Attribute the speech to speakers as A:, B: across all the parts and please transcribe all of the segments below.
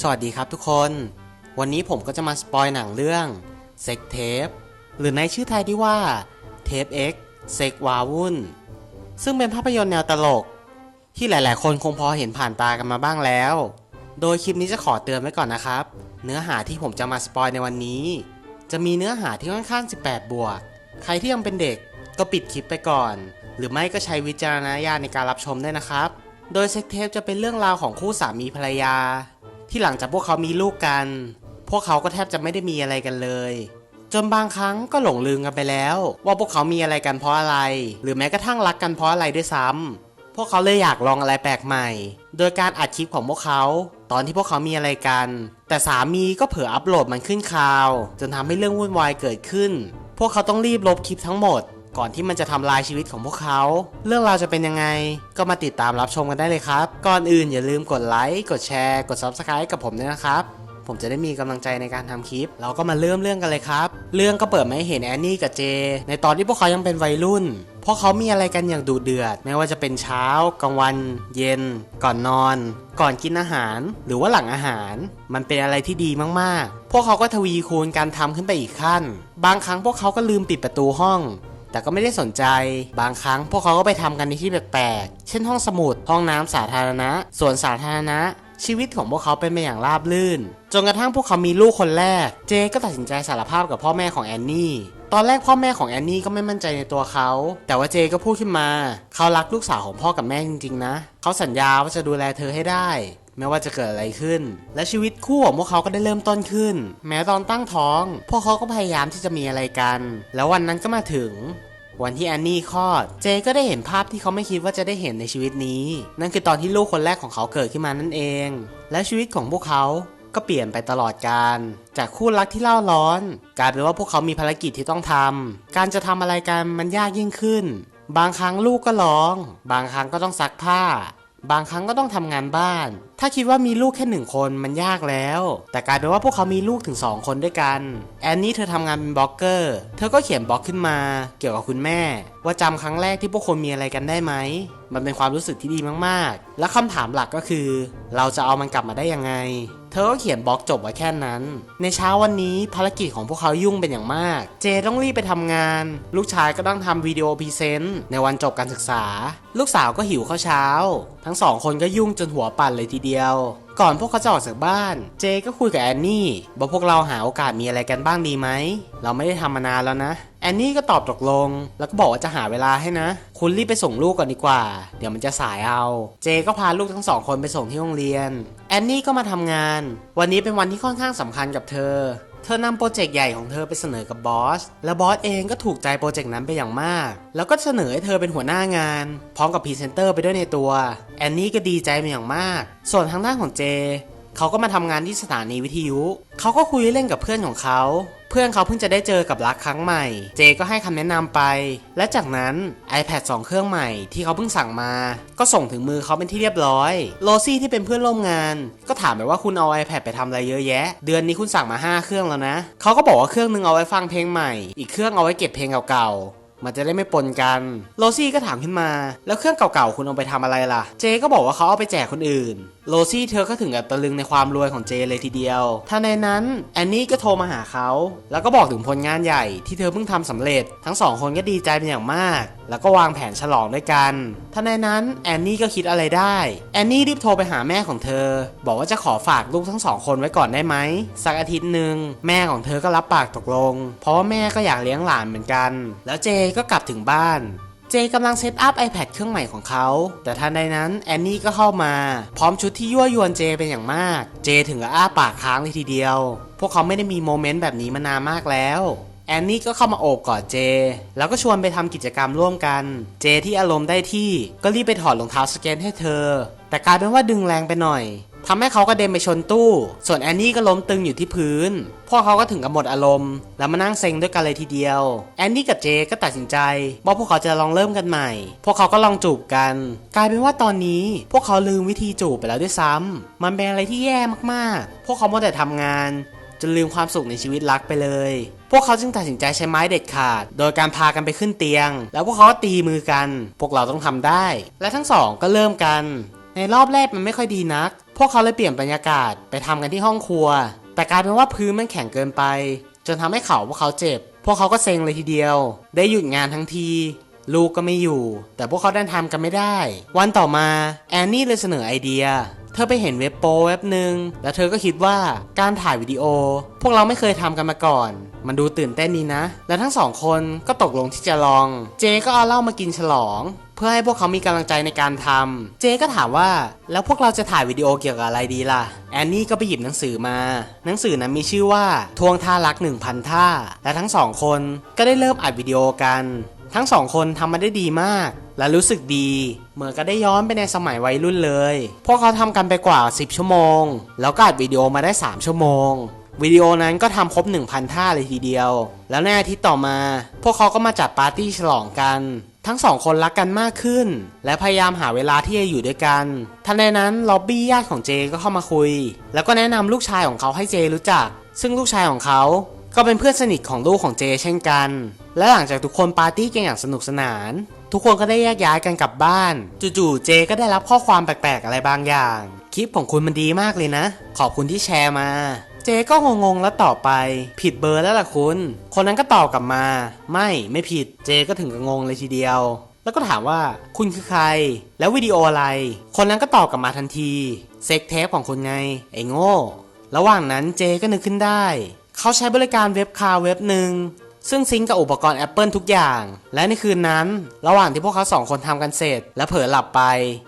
A: สวัสดีครับทุกคน วันนี้ผมก็จะมาสปอยหนังเรื่อง Sex Tape หรือในชื่อไทยที่ว่า Tape X Sex วาวุ่น ซึ่งเป็นภาพยนตร์แนวตลก ที่หลายๆ คนคงพอเห็นผ่านตากันมาบ้างแล้ว โดยคลิปนี้จะขอเตือนไว้ก่อนนะครับ เนื้อหาที่ผมจะมาสปอยในวันนี้ จะมีเนื้อหาที่ค่อนข้าง 18 บวก ใครที่ยังเป็นเด็กก็ปิดคลิปไปก่อน หรือไม่ก็ใช้วิจารณญาณในการรับชมด้วยนะครับ โดยเซ็กเทปจะเป็นเรื่องราวของคู่สามีภรรยา ที่หลังจากพวกเขามีลูกกัน พวกเขาก็แทบจะไม่ได้มีอะไรกันเลย จนบางครั้งก็หลงลืมกันไปแล้ว ว่าพวกเขามีอะไรกันเพราะอะไร หรือแม้กระทั่งรักกันเพราะอะไรด้วยซ้ำพวกเขาเลยอยากลองอะไรแปลกใหม่ โดยการอัดคลิปของพวกเขา ตอนที่พวกเขามีอะไรกัน แต่สามีก็เผลออัปโหลดมันขึ้นคลาว จนทำให้เรื่องวุ่นวายเกิดขึ้น พวกเขาต้องรีบลบคลิปทั้งหมด ก่อนที่มันจะทำลายชีวิตของพวกเขา เรื่องราวจะเป็นยังไง ก็มาติดตามรับชมกันได้เลยครับ ก่อนอื่นอย่าลืมกดไลค์กดแชร์กด Subscribe กับผมด้วยนะครับ ผมจะได้มีกำลังใจในการทำคลิป เราก็มาเริ่มเรื่องกันเลยครับ เรื่องก็เปิดมาให้เห็นแอนนี่กับเจ ในตอนที่พวกเขายังเป็นวัยรุ่นพราะเขามีอะไรกันอย่างดุเดือด ไม่ว่าจะเป็นเช้ากลางวัน เย็น ก่อนนอน ก่อนกินอาหาร หรือว่าหลังอาหาร มันเป็นอะไรที่ดีมากๆ พวกเขาก็ทวีคูณการทำขึ้นไปอีกขั้น บางครั้งพวกเขาก็ลืมปิดประตูห้อง แต่ก็ไม่ได้สนใจ บางครั้งพวกเขาก็ไปทำกันในที่แปลกๆ เช่นห้องสมุด ห้องน้ำสาธารณะ สวนสาธารณะ ชีวิตของพวกเขาเป็นไปอย่างราบรื่น จนกระทั่งพวกเขามีลูกคนแรก เจก็ตัดสินใจสารภาพกับพ่อแม่ของแอนนี่ตอนแรกพ่อแม่ของแอนนี่ก็ไม่มั่นใจในตัวเขา แต่ว่าเจก็พูดขึ้นมา เขารักลูกสาวของพ่อกับแม่จริงๆนะ เขาสัญญาว่าจะดูแลเธอให้ได้ ไม่ว่าจะเกิดอะไรขึ้น และชีวิตคู่ของพวกเขาก็ได้เริ่มต้นขึ้น แม้ตอนตั้งท้อง พวกเขาก็พยายามที่จะมีอะไรกัน แล้ววันนั้นก็มาถึงวันที่แอนนี่คลอด เจก็ได้เห็นภาพที่เขาไม่คิดว่าจะได้เห็นในชีวิตนี้ นั่นคือตอนที่ลูกคนแรกของเขาเกิดขึ้นมานั่นเอง และชีวิตของพวกเขาก็เปลี่ยนไปตลอดการ จากคู่รักที่เล่าร้อน กลายเป็นว่าพวกเขามีภารกิจที่ต้องทำ การจะทำอะไรกันมันยากยิ่งขึ้น บางครั้งลูกก็ร้อง บางครั้งก็ต้องซักผ้า บางครั้งก็ต้องทำงานบ้าน ถ้าคิดว่ามีลูกแค่หนึ่งคนมันยากแล้ว แต่กลายเป็นว่าพวกเขามีลูกถึง 2 คนด้วยกัน แอนนี่เธอทำงานเป็นบล็อกเกอร์ เธอก็เขียนบล็อกขึ้นมาเกี่ยวกับคุณแม่ ว่าจำครั้งแรกที่พวกคนมีอะไรกันได้ไหม มันเป็นความรู้สึกที่ดีมากๆ และคำถามหลักก็คือ เราจะเอามันกลับมาได้ยังไง เธอก็เขียนบล็อกจบไว้แค่นั้น ในเช้าวันนี้ภารกิจของพวกเขายุ่งเป็นอย่างมาก เจต้องรีบไปทำงาน ลูกชายก็ต้องทำวิดีโอพรีเซนต์ในวันจบการศึกษา ลูกสาวก็หิวข้าวเช้า ทั้งสองคนก็ยุ่งจนหัวปั่นเลยทีเดียว ก่อนพวกเขาจะออกจากบ้าน เจก็คุยกับแอนนี่บอกพวกเราหาโอกาสมีอะไรกันบ้างดีไหม เราไม่ได้ทำมานานแล้วนะ แอนนี่ก็ตอบตกลง แล้วก็บอกว่าจะหาเวลาให้นะ คุณรีบไปส่งลูกก่อนดีกว่า เดี๋ยวมันจะสายเอา เจก็พาลูกทั้งสองคนไปส่งที่โรงเรียน แอนนี่ก็มาทำงาน วันนี้เป็นวันที่ค่อนข้างสำคัญกับเธอ เธอนำโปรเจกต์ใหญ่ของเธอไปเสนอกับบอส และบอสเองก็ถูกใจโปรเจกต์นั้นไปอย่างมาก แล้วก็เสนอให้เธอเป็นหัวหน้างาน พร้อมกับพรีเซนเตอร์ไปด้วยในตัว แอนนี่ก็ดีใจเป็นอย่างมาก ส่วนทางด้านของเจ เขาก็มาทำงานที่สถานีวิทยุ เขาก็คุยเล่นกับเพื่อนของเขา พื่อนเขาเพิ่งจะได้เจอกับรักครั้งใหม่ เจก็ให้คำแนะนำไป และจากนั้น iPad 2 เครื่องใหม่ที่เขาเพิ่งสั่งมา ก็ส่งถึงมือเขาเป็นที่เรียบร้อย โรซี่ที่เป็นเพื่อนร่วมงาน ก็ถามไปว่าคุณเอา iPad ไปทำอะไรเยอะแยะ เดือนนี้คุณสั่งมา 5 เครื่องแล้วนะ เขาก็บอกว่าเครื่องนึงเอาไว้ฟังเพลงใหม่ อีกเครื่องเอาไว้เก็บเพลงเก่าๆ มันจะได้ไม่ปนกันโรซี่ก็ถามขึ้นมา แล้วเครื่องเก่าๆคุณเอาไปทำอะไรล่ะ เจก็บอกว่าเขาเอาไปแจกคนอื่นโรซี่เธอก็ถึงกับตะลึงในความรวยของเจเลยทีเดียวทันในนั้นแอนนี่ก็โทรมาหาเขา แล้วก็บอกถึงผลงานใหญ่ที่เธอเพิ่งทำสำเร็จ ทั้งสองคนก็ดีใจเป็นอย่างมากแล้วก็วางแผนฉลองด้วยกันทันในนั้นแอนนี่ก็คิดอะไรได้ แอนนี่รีบโทรไปหาแม่ของเธอ บอกว่าจะขอฝากลูกทั้งสองคนไว้ก่อนได้ไหม สักอาทิตย์หนึ่งแม่ของเธอก็รับปากตกลง เพราะว่าแม่ก็อยากเลี้ยงหลานเหมือนกัน แล้วเจก็กลับถึงบ้านเจกำลังเซตอัพ iPad เครื่องใหม่ของเขา แต่ทันใดนั้นแอนนี่ก็เข้ามา พร้อมชุดที่ยั่วยวนเจเป็นอย่างมาก เจถึงกับอ้าปากค้างเลยทีเดียว พวกเขาไม่ได้มีโมเมนต์แบบนี้มานานมากแล้ว แอนนี่ก็เข้ามาโอบกอดเจ แล้วก็ชวนไปทำกิจกรรมร่วมกัน เจที่อารมณ์ได้ที่ก็รีบไปถอดรองเท้าสเก็ตให้เธอ แต่กลายเป็นว่าดึงแรงไปหน่อยทำให้เขากระเด็นไปชนตู้ ส่วนแอนนี่ก็ล้มตึงอยู่ที่พื้นพวกเขาก็ถึงกับหมดอารมณ์ แล้วมานั่งเซ็งด้วยกันเลยทีเดียว แอนนี่กับเจก็ตัดสินใจว่าพวกเขาจะลองเริ่มกันใหม่ พวกเขาก็ลองจูบกัน กลายเป็นว่าตอนนี้ พวกเขาลืมวิธีจูบไปแล้วด้วยซ้ำมันเป็นอะไรที่แย่มากๆ พวกเขามัวแต่ทำงาน จนลืมความสุขในชีวิตรักไปเลย วกเขาจึงตัดสินใจใช้ไม้เด็ดขาด โดยการพากันไปขึ้นเตียง แล้วพวกเขาก็ตีมือกัน พวกเราต้องทำได้ และทั้งสองก็เริ่มกัน ในรอบแรกมันไม่ค่อยดีนัก พวกเขาเลยเปลี่ยนบรรยากาศไปทำกันที่ห้องครัว แต่กลายเป็นว่าพื้นมันแข็งเกินไป จนทำให้เขาพวกเขาเจ็บ พวกเขาก็เซ็งเลยทีเดียว ได้หยุดงานทั้งทีลูกก็ไม่อยู่ แต่พวกเขาดันทำกันไม่ได้ วันต่อมาแอนนี่เลยเสนอไอเดีย เธอไปเห็นเว็บโปเว็บหนึ่งแล้วเธอก็คิดว่าการถ่ายวิดีโอ พวกเราไม่เคยทำกันมาก่อน มันดูตื่นเต้นดีนะ และทั้งสองคนก็ตกลงที่จะลอง เจก็เอาเหล้ามากินฉลอง เพื่อให้พวกเขามีกำลังใจในการทำเจก็ถามว่า แล้วพวกเราจะถ่ายวิดีโอเกี่ยวกับอะไรดีล่ะ แอนนี่ก็ไปหยิบหนังสือมา หนังสือนั้นมีชื่อว่าทวงท่ารัก 1,000 ท่า และทั้งสองคนก็ได้เริ่มอัดวิดีโอกัน ทั้งสองคนทำมาได้ดีมาก และรู้สึกดี เหมือนก็ได้ย้อนไปในสมัยวัยรุ่นเลย พวกเขาทำกันไปกว่า 10 ชั่วโมง แล้วก็อัดวิดีโอมาได้ 3 ชั่วโมง วิดีโอนั้นก็ทำครบ 1,000 ท่าเลยทีเดียว แล้วในอาทิตย์ต่อมา พวกเขาก็มาจัดปาร์ตี้ฉลองกัน ทั้งสองคนรักกันมากขึ้น และพยายามหาเวลาที่จะอยู่ด้วยกัน ทันใดนั้นล็อบบี้ญาติของเจก็เข้ามาคุย แล้วก็แนะนำลูกชายของเขาให้เจรู้จัก ซึ่งลูกชายของเขา ก็เป็นเพื่อนสนิทของลูกของเจเช่นกัน และหลังจากทุกคนปาร์ตี้กันอย่างสนุกสนาน ทุกคนก็ได้แยกย้ายกันกลับบ้าน จู่ๆเจก็ได้รับข้อความแปลกๆอะไรบางอย่าง คลิปของคุณมันดีมากเลยนะ ขอบคุณที่แชร์มา เจก็งงๆแล้วต่อบไป ผิดเบอร์แล้วล่ะคุณ คนนั้นก็ตอบกลับมา ไม่ไม่ผิดเจก็ถึงกับงงเลยทีเดียวแล้วก็ถามว่าคุณคือใคร แล้ววิดีโออะไร คนนั้นก็ตอบกลับมาทันที เซ็กเทปของคุณไง ไอ้โง่ ระหว่างนั้นเจก็นึกขึ้นได้ เขาใช้บริการเว็บคาเว็บหนึ่งซึ่งซิงกับอุปกรณ์ Apple ทุกอย่าง และในคืนนั้น ระหว่างที่พวกเขาสองคนทำกันเสร็จ และเผลอหลับไป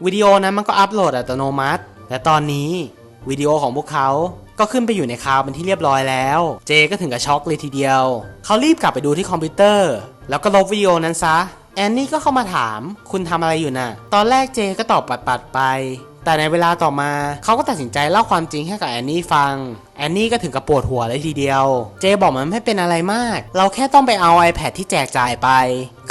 A: วิดีโอนั้นมันก็อัปโหลดอัตโนมัติ และตอนนี้วิดีโอของพวกเขาก็ขึ้นไปอยู่ในคลาวเป็นที่เรียบร้อยแล้ว เจก็ถึงกับช็อกเลยทีเดียว เขารีบกลับไปดูที่คอมพิวเตอร์ แล้วก็ลบวิดีโอนั้นซะ แอนนี่ก็เข้ามาถาม คุณทำอะไรอยู่น่ะ ตอนแรกเจก็ตอบปัดๆไป แต่ในเวลาต่อมาเขาก็ตัดสินใจเล่าความจริงให้กับแอนนี่ฟัง แอนนี่ก็ถึงกับปวดหัวเลยทีเดียว เจบอกมันไม่เป็นอะไรมาก เราแค่ต้องไปเอา iPad ที่แจกจ่ายไป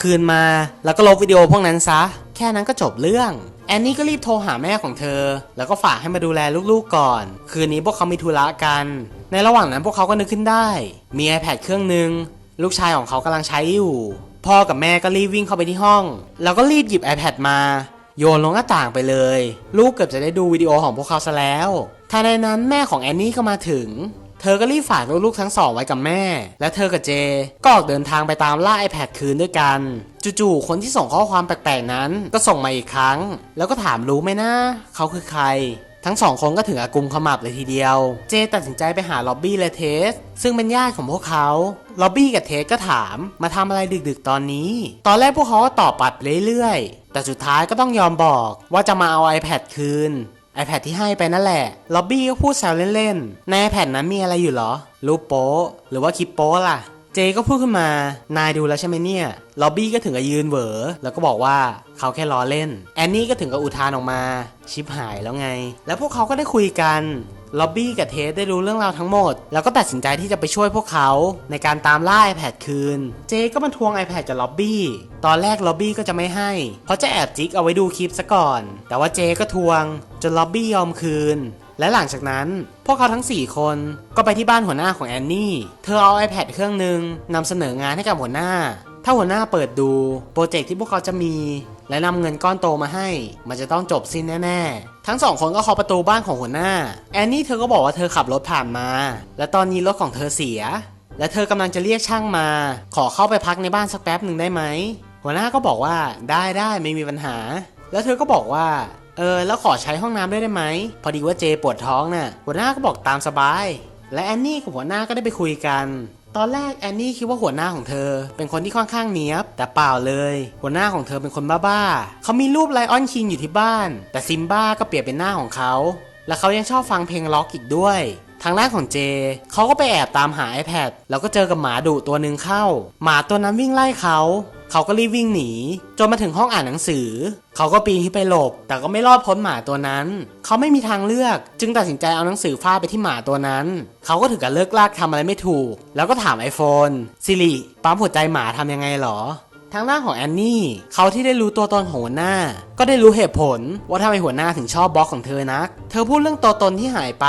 A: คืนมาแล้วก็ลบวิดีโอพวกนั้นซะ แค่นั้นก็จบเรื่องแอนนี่ก็รีบโทรหาแม่ของเธอ แล้วก็ฝากให้มาดูแลลูกๆก่อน คืนนี้พวกเขามีธุระกัน ในระหว่างนั้นพวกเขาก็นึกขึ้นได้ มี iPad เครื่องหนึ่งลูกชายของเขากำลังใช้อยู่ พ่อกับแม่ก็รีบวิ่งเข้าไปที่ห้อง แล้วก็รีบหยิบ iPad มา โยนลงหน้าต่างไปเลย ลูกเกือบจะได้ดูวิดีโอของพวกเขาซะแล้วทันใดนั้นแม่ของแอนนี่ก็มาถึง เธอก็รีบฝากลูกๆทั้งสองไว้กับแม่ และเธอกับเจ ก็ออกเดินทางไปตามล่า iPad คืนด้วยกัน จู่ๆคนที่ส่งข้อความแปลกๆนั้น ก็ส่งมาอีกครั้ง แล้วก็ถามรู้ไหมนะ เขาคือใคร ทั้งสองคนก็ถึงอากุมขมับเลยทีเดียว เจตัดสินใจไปหาล็อบบี้และเทส ซึ่งเป็นญาติของพวกเขา ล็อบบี้กับเทสก็ถาม มาทำอะไรดึกๆตอนนี้ ตอนแรกพวกเขาก็ตอบปัดเรื่อยๆ แต่สุดท้ายก็ต้องยอมบอกว่าจะมาเอา iPad คืน iPad ที่ให้ไปนั่นแหละล็อบบี้ก็พูดแซวเล่นๆใน iPad นั้นมีอะไรอยู่เหรอ รูปโป๊หรือว่าคลิปโป๊ล่ะ เจก็พูดขึ้นมา นายดูแล้วใช่ไหมเนี่ยล็อบบี้ก็ถึงกับยืนเหวอแล้วก็บอกว่าเขาแค่ล้อเล่น แอนนี่ก็ถึงกับอุทานออกมา ชิปหายแล้วไง แล้วพวกเขาก็ได้คุยกัน ล็อบบี้กับเทสได้รู้เรื่องราวทั้งหมด แล้วก็ตัดสินใจที่จะไปช่วยพวกเขาในการตามล่า iPad คืน เจก็มาทวง iPad จากล็อบบี้ ตอนแรกล็อบบี้ก็จะไม่ให้ เพราะจะแอบจิกเอาไว้ดูคลิปซะก่อน แต่ว่าเจก็ทวง จนล็อบบี้ยอมคืน และหลังจากนั้น พวกเขาทั้ง 4 คนก็ไปที่บ้านหัวหน้าของแอนนี่ เธอเอา iPad เครื่องหนึ่งนำเสนองานให้กับหัวหน้า ถ้าหัวหน้าเปิดดูโปรเจกต์ที่พวกเขาจะมี และนำเงินก้อนโตมาให้ มันจะต้องจบสิ้นแน่ๆ ทั้งสองคนก็เคาะประตูบ้านของหัวหน้า แอนนี่เธอก็บอกว่าเธอขับรถผ่านมา และตอนนี้รถของเธอเสีย และเธอกำลังจะเรียกช่างมา ขอเข้าไปพักในบ้านสักแป๊บหนึ่งได้ไหม หัวหน้าก็บอกว่าได้ได้ไม่มีปัญหา แล้วเธอก็บอกว่าเออแล้วขอใช้ห้องน้ำด้วยได้ไหม พอดีว่าเจปวดท้องน่ะหัวหน้าก็บอกตามสบาย และแอนนี่กับหัวหน้าก็ได้ไปคุยกัน ตอนแรกแอนนี่คิดว่าหัวหน้าของเธอ เป็นคนที่ค่อนข้างเนี้ยบ แต่เปล่าเลย หัวหน้าของเธอเป็นคนบ้าๆเขามีรูปไลออนคิงอยู่ที่บ้าน แต่ซิมบ้าก็เปลี่ยนเป็นหน้าของเขา และเขายังชอบฟังเพลงล็อกอีกด้วยทางด้านของเจ เขาก็ไปแอบตามหา iPad แล้วก็เจอกับหมาดุตัวหนึ่งเข้า หมาตัวนั้นวิ่งไล่เขา เขาก็รีบวิ่งหนี จนมาถึงห้องอ่านหนังสือ เขาก็ปีนขึ้นไปหลบ แต่ก็ไม่รอดพ้นหมาตัวนั้น เขาไม่มีทางเลือก จึงตัดสินใจเอาหนังสือฟาดไปที่หมาตัวนั้น เขาก็ถึงกับเลิกลากทำอะไรไม่ถูก แล้วก็ถาม iPhone ซิริปั๊มหัวใจหมาทำยังไงหรอทางด้านของแอนนี่ เขาที่ได้รู้ตัวตนของหัวหน้า ก็ได้รู้เหตุผลว่าทำไมหัวหน้าถึงชอบบล็อกของเธอนัก เธอพูดเรื่องตัวตนที่หายไป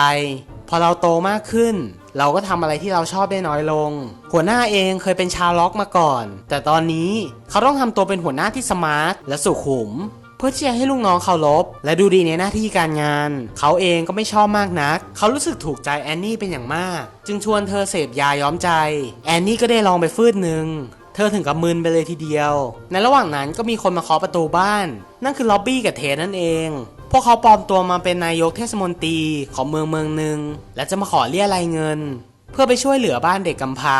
A: พอเราโตมากขึ้น เราก็ทำอะไรที่เราชอบได้น้อยลง หัวหน้าเองเคยเป็นชาวล็อกมาก่อน แต่ตอนนี้เขาต้องทำตัวเป็นหัวหน้าที่สมาร์ทและสุขุมเพื่อที่จะให้ลูกน้องเคารพและดูดีในหน้าที่การงาน เขาเองก็ไม่ชอบมากนัก เขารู้สึกถูกใจแอนนี่เป็นอย่างมาก จึงชวนเธอเสพยาย้อมใจ แอนนี่ก็ได้ลองไปฟืดหนึ่งเธอถึงกับมึนไปเลยทีเดียว ในระหว่างนั้นก็มีคนมาเคาะประตูบ้าน นั่นคือล็อบบี้กับเทนั่นเอง พวกเขาปลอมตัวมาเป็นนายกเทศมนตรีของเมืองเมืองหนึ่งและจะมาขอเรียรายเงิน เพื่อไปช่วยเหลือบ้านเด็กกำพร้า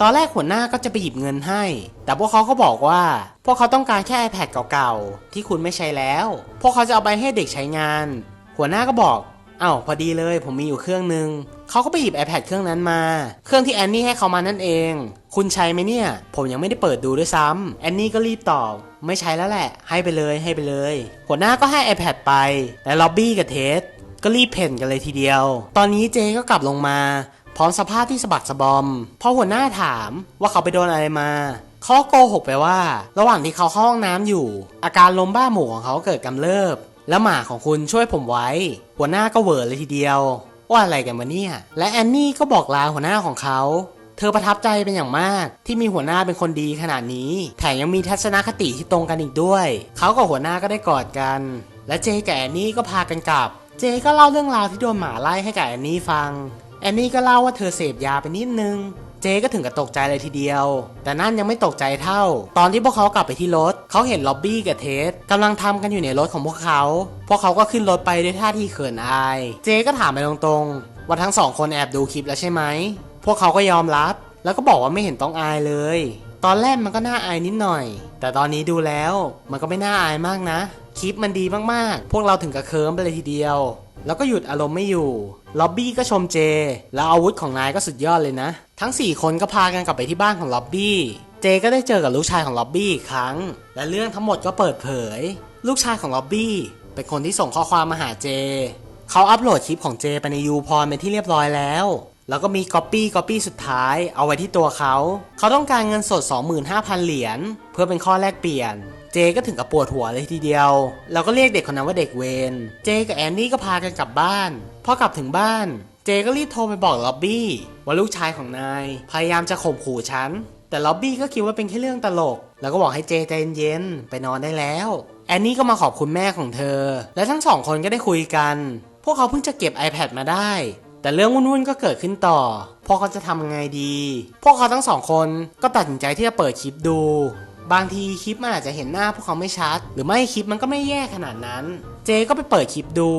A: ตอนแรกหัวหน้าก็จะไปหยิบเงินให้ แต่พวกเขาก็บอกว่า พวกเขาต้องการแค่ iPad เก่าๆที่คุณไม่ใช้แล้ว พวกเขาจะเอาไปให้เด็กใช้งาน หัวหน้าก็บอก อ้าวพอดีเลยผมมีอยู่เครื่องหนึ่งเขาก็ไปหยิบ iPad เครื่องนั้นมา เครื่องที่แอนนี่ให้เขามานั่นเอง คุณใช้ไหมเนี่ย ผมยังไม่ได้เปิดดูด้วยซ้ำแอนนี่ก็รีบตอบ ไม่ใช้แล้วแหละ ให้ไปเลยให้ไปเลย หัวหน้าก็ให้ iPad ไป และล็อบบี้กับเทสก็รีบเพ่นกันเลยทีเดียว ตอนนี้เจก็กลับลงมา พร้อมสภาพที่สะบักสะบอมพราะหัวหน้าถามว่าเขาไปโดนอะไรมาเขาโกหกไปว่า ระหว่างที่เขาเข้าห้องน้ำอยู่ อาการลมบ้าหมูของเขาเกิดกำเริบ แล้วหมาของคุณช่วยผมไว้ หัวหน้าก็เหวอเลยทีเดียว ว่าอะไรกันวะเนี่ย และแอนนี่ก็บอกลาหัวหน้าของเขา เธอประทับใจเป็นอย่างมากที่มีหัวหน้าเป็นคนดีขนาดนี้ แถมยังมีทัศนคติที่ตรงกันอีกด้วย เขากับหัวหน้าก็ได้กอดกัน และเจกับแอนนี่ก็พากันกลับ เจก็เล่าเรื่องราวที่โดนหมาไล่ให้กับแอนนี่ฟัง แอนนี่ก็เล่าว่าเธอเสพยาไปนิดนึง เจก็ถึงกับตกใจเลยทีเดียว แต่นั่นยังไม่ตกใจเท่า ตอนที่พวกเขากลับไปที่รถ เขาเห็นล็อบบี้กับเทสกำลังทำกันอยู่ในรถของพวกเขา พวกเขาก็ขึ้นรถไปด้วยท่าทีเขินอาย เจก็ถามไปตรงๆ ว่าทั้งสองคนแอบดูคลิปแล้วใช่ไหม พวกเขาก็ยอมรับ แล้วก็บอกว่าไม่เห็นต้องอายเลย ตอนแรกมันก็น่าอายนิดหน่อย แต่ตอนนี้ดูแล้วมันก็ไม่น่าอายมากนะ คลิปมันดีมากๆ พวกเราถึงกับเคิร์มไปเลยทีเดียว แล้วก็หยุดอารมณ์ไม่อยู่ ล็อบบี้ก็ชมเจ แล้วอาวุธของนายก็สุดยอดเลยนะ ทั้ง 4 คนก็พากันกลับไปที่บ้านของล็อบบี้ เจก็ได้เจอกับลูกชายของล็อบบี้อีกครั้ง และเรื่องทั้งหมดก็เปิดเผย ลูกชายของล็อบบี้เป็นคนที่ส่งข้อความมาหาเจ เขาอัปโหลดคลิปของเจไปในยูพรเป็นที่เรียบร้อยแล้ว แล้วก็มีก๊อปปี้ก๊อปปี้สุดท้าย เอาไว้ที่ตัวเขา เขาต้องการเงินสด 25,000 เหรียญเพื่อเป็นข้อแลกเปลี่ยน เจก็ถึงกับปวดหัวเลยทีเดียวแล้วก็เรียกเด็กคนนั้นว่าเด็กเวนเจกับแอนนี่ก็พากันกลับบ้าน พอกลับถึงบ้าน เจก็รีบโทรไปบอกล็อบบี้ว่าลูกชายของนาย พยายามจะข่มขู่ฉัน แต่ล็อบบี้ก็คิดว่าเป็นแค่เรื่องตลก แล้วก็บอกให้เจใจเย็นๆไปนอนได้แล้ว แอนนี่ก็มาขอบคุณแม่ของเธอ และทั้งสองคนก็ได้คุยกัน พวกเขาเพิ่งจะเก็บ iPad มาได้แต่เรื่องวุ่นๆก็เกิดขึ้นต่อ พวกเขาจะทำยังไงดี พวกเขาทั้งสองคนก็ตัดสินใจที่จะเปิดคลิปดู บางทีคลิปมันอาจจะเห็นหน้าพวกเขาไม่ชัด หรือไม่คลิปมันก็ไม่แย่ขนาดนั้น เจก็ไปเปิดคลิปดู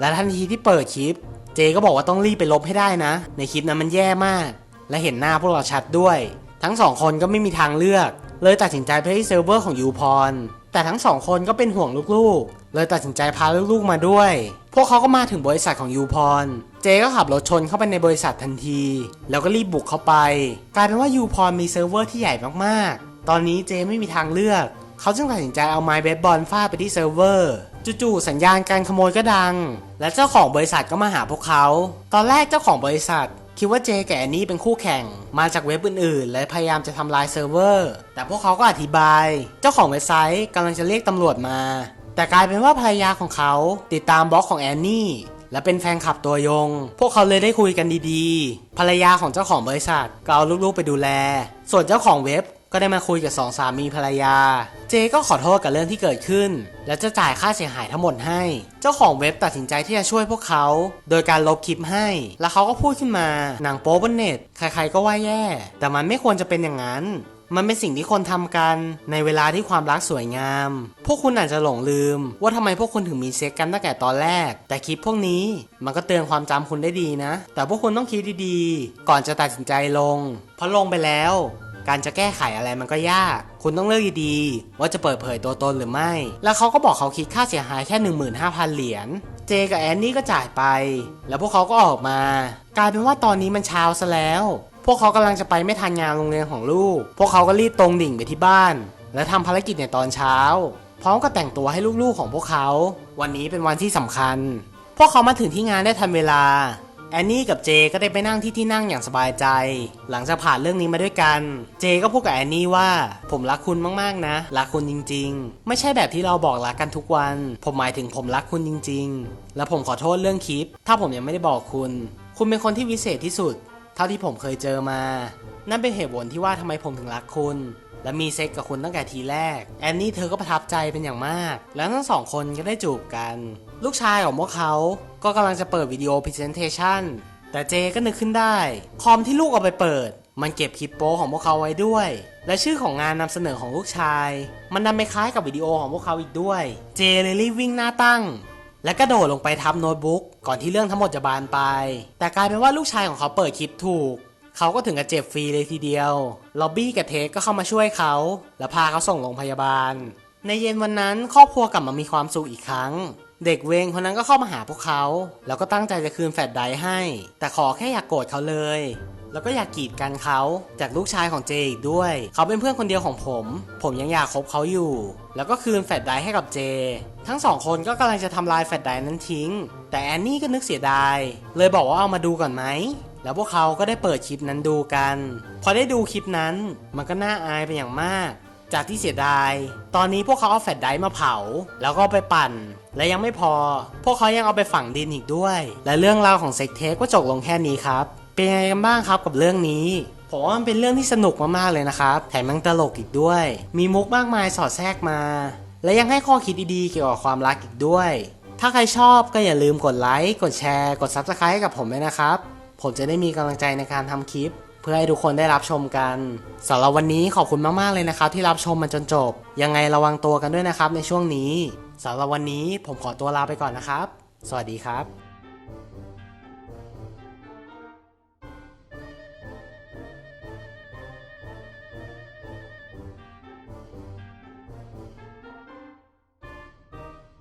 A: และทันทีที่เปิดคลิป เจก็บอกว่าต้องรีบไปลบให้ได้นะ ในคลิปนั้นมันแย่มาก และเห็นหน้าพวกเราชัดด้วย ทั้งสองคนก็ไม่มีทางเลือก เลยตัดสินใจไปที่เซิร์ฟเวอร์ของยูพรแต่ทั้งสองคนก็เป็นห่วงลูกๆ เลยตัดสินใจพาลูกๆมาด้วย พวกเขาก็มาถึงบริษัทของยูพร เจก็ขับรถชนเข้าไปในบริษัททันที แล้วก็รีบบุกเข้าไป กลายเป็นว่ายูพรมีเซิร์ฟเวอร์ที่ใหญ่มาก ตอนนี้เจไม่มีทางเลือก เขาจึงตัดสินใจเอาไม้เบสบอลฟาดไปที่เซิร์ฟเวอร์จู่ๆสัญญาณการขโมยก็ดัง และเจ้าของบริษัทก็มาหาพวกเขา ตอนแรกเจ้าของบริษัท คิดว่าเจกับแอนนี่เป็นคู่แข่ง มาจากเว็บอื่นๆ และพยายามจะทำลายเซิร์ฟเวอร์ แต่พวกเขาก็อธิบาย เจ้าของเว็บไซต์กำลังจะเรียกตำรวจมา แต่กลายเป็นว่าภรรยาของเขาติดตามบล็อกของแอนนี่และเป็นแฟนคลับตัวยง พวกเขาเลยได้คุยกันดีๆ ภรรยาของเจ้าของบริษัทก็เอาลูกๆไปดูแล ส่วนเจ้าของเว็บ ก็ได้มาคุยกับสองสามีภรรยา เจก็ขอโทษกับเรื่องที่เกิดขึ้น และจะจ่ายค่าเสียหายทั้งหมดให้ เจ้าของเว็บตัดสินใจที่จะช่วยพวกเขา โดยการลบคลิปให้ แล้วเขาก็พูดขึ้นมา หนังโป๊บนเน็ต ใครๆก็ว่าแย่ แต่มันไม่ควรจะเป็นอย่างนั้นมันเป็นสิ่งที่คนทำกันในเวลาที่ความรักสวยงาม พวกคุณอาจจะหลงลืม ว่าทำไมพวกคุณถึงมีเซ็กกันตั้งแต่ตอนแรก แต่คลิปพวกนี้มันก็เตือนความจำคุณได้ดีนะ แต่พวกคุณต้องคิดดีๆ ก่อนจะตัดสินใจลง เพราะลงไปแล้ว การจะแก้ไขอะไรมันก็ยาก คุณต้องเลือกดีๆ ว่าจะเปิดเผยตัวตนหรือไม่ แล้วเขาก็บอกเขาคิดค่าเสียหายแค่ 15,000 เหรียญ เจกับแอนนี่ก็จ่ายไป แล้วพวกเขาก็ออกมา กลายเป็นว่าตอนนี้มันเช้าซะแล้ว พวกเขากำลังจะไปไม่ทันงานโรงเรียนของลูก พวกเขาก็รีบตรงดิ่งไปที่บ้าน และทำภารกิจในตอนเช้า พร้อมกับแต่งตัวให้ลูกๆของพวกเขา วันนี้เป็นวันที่สำคัญ พวกเขามาถึงที่งานได้ทันเวลา แอนนี่กับเจก็ได้ไปนั่งที่ที่นั่งอย่างสบายใจ หลังจากผ่านเรื่องนี้มาด้วยกัน เจก็พูดกับแอนนี่ว่า ผมรักคุณมากๆนะ รักคุณจริง ๆ ไม่ใช่แบบที่เราบอกรักกันทุกวัน ผมหมายถึงผมรักคุณจริง ๆ และผมขอโทษเรื่องคลิป ถ้าผมยังไม่ได้บอกคุณ คุณเป็นคนที่วิเศษที่สุด เท่าที่ผมเคยเจอมา นั่นเป็นเหตุผลที่ว่าทำไมผมถึงรักคุณและมีเซ็กกับคุณตั้งแต่ทีแรก แอนนี่เธอก็ประทับใจเป็นอย่างมาก แล้วทั้งสองคนก็ได้จูบกัน ลูกชายของพวกเขาก็กำลังจะเปิดวิดีโอพรีเซนเทชันแต่เจก็นึกขึ้นได้ คอมที่ลูกเอาไปเปิด มันเก็บคลิปโป๊ของพวกเขาไว้ด้วย และชื่อของงานนำเสนอของลูกชาย มันนำไปคล้ายกับวิดีโอของพวกเขาอีกด้วย เจเลยรีบวิ่งหน้าตั้ง และกระโดดลงไปทับโน้ตบุ๊กก่อนที่เรื่องทั้งหมดจะบานไป แต่กลายเป็นว่าลูกชายของเขาเปิดคลิปถูกเขาก็ถึงกับเจ็บฟรีเลยทีเดียว ล็อบบี้กับเทคก็เข้ามาช่วยเขา และพาเขาส่งโรงพยาบาล ในเย็นวันนั้นครอบครัวกลับมามีความสุขอีกครั้ง เด็กเวงคนนั้นก็เข้ามาหาพวกเขา แล้วก็ตั้งใจจะคืนแฟลชไดให้ แต่ขอแค่อย่ากโกรธเขาเลย แล้วก็อยากกีดกันเขาจากลูกชายของเจอีกด้วย เขาเป็นเพื่อนคนเดียวของผม ผมยังอยากคบเขาอยู่ แล้วก็คืนแฟลชไดให้กับเจ ทั้งสองคนก็กำลังจะทำลายแฟลชไดนั้นทิ้ง แต่แอนนี่ก็นึกเสียดาย เลยบอกว่าเอามาดูก่อนไหมแล้วพวกเขาก็ได้เปิดคลิปนั้นดูกัน พอได้ดูคลิปนั้น มันก็น่าอายเป็นอย่างมาก จากที่เสียดาย ตอนนี้พวกเขาเอาแฟลชไดร์มาเผา แล้วก็ไปปั่น และยังไม่พอ พวกเขายังเอาไปฝังดินอีกด้วย และเรื่องราวของเซ็กเทปก็จบลงแค่นี้ครับ เป็นยังไงกันบ้างครับกับเรื่องนี้ผมว่ามันเป็นเรื่องที่สนุกมากๆเลยนะครับ แถมยังตลกอีกด้วย มีมุกมากมายสอดแทรกมา และยังให้ข้อคิดดีๆเกี่ยวกับความรักอีกด้วย ถ้าใครชอบก็อย่าลืมกดไลค์ กดแชร์ กด Subscribe ให้กับผมด้วยนะครับ ผมจะได้มีกำลังใจในการทำคลิป เพื่อให้ทุกคนได้รับชมกันสำหรับวันนี้ขอบคุณมากๆเลยนะครับ ที่รับชมมันจนจบ ยังไงระวังตัวกันด้วยนะครับในช่วงนี้ สำหรับวันนี้ผมขอตัวลาไปก่อนนะครับ สวัสดีครับ